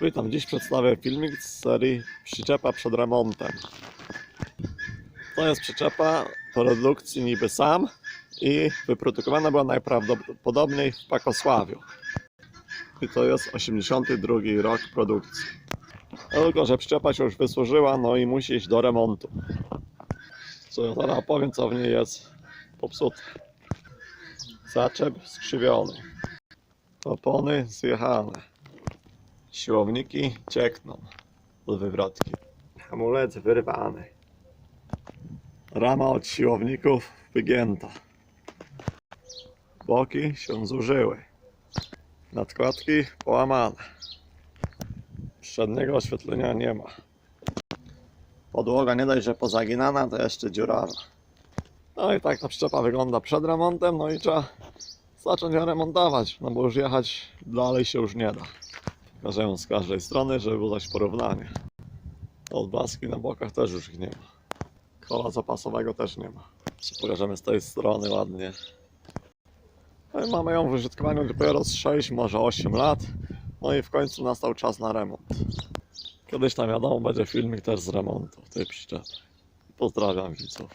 Witam, dziś przedstawię filmik z serii Przyczepa przed remontem. To jest przyczepa produkcji niby sam i wyprodukowana była najprawdopodobniej w Pakosławiu. I to jest 82 rok produkcji. Tylko, że przyczepa się już wysłużyła, no i musi iść do remontu. Co ja zaraz opowiem, co w niej jest popsute. Zaczep skrzywiony. Opony zjechane. Siłowniki ciekną z wywrotki. Hamulec wyrwany. Rama od siłowników wygięta. Boki się zużyły. Nadkładki połamane. Przedniego oświetlenia nie ma. Podłoga nie dość, że pozaginana, to jeszcze dziurawa. No i tak ta przyczepa wygląda przed remontem, no i trzeba zacząć ją remontować, no bo już jechać dalej się już nie da. Pokażę ją z każdej strony, żeby dać porównanie. Odblaski na bokach też już ich nie ma. Kola zapasowego też nie ma. Pokażemy z tej strony ładnie. No i mamy ją w użytkowaniu dopiero z 6, może 8 lat. No i w końcu nastał czas na remont. Kiedyś tam wiadomo będzie filmik też z remontu tej przyczepy. Pozdrawiam widzów.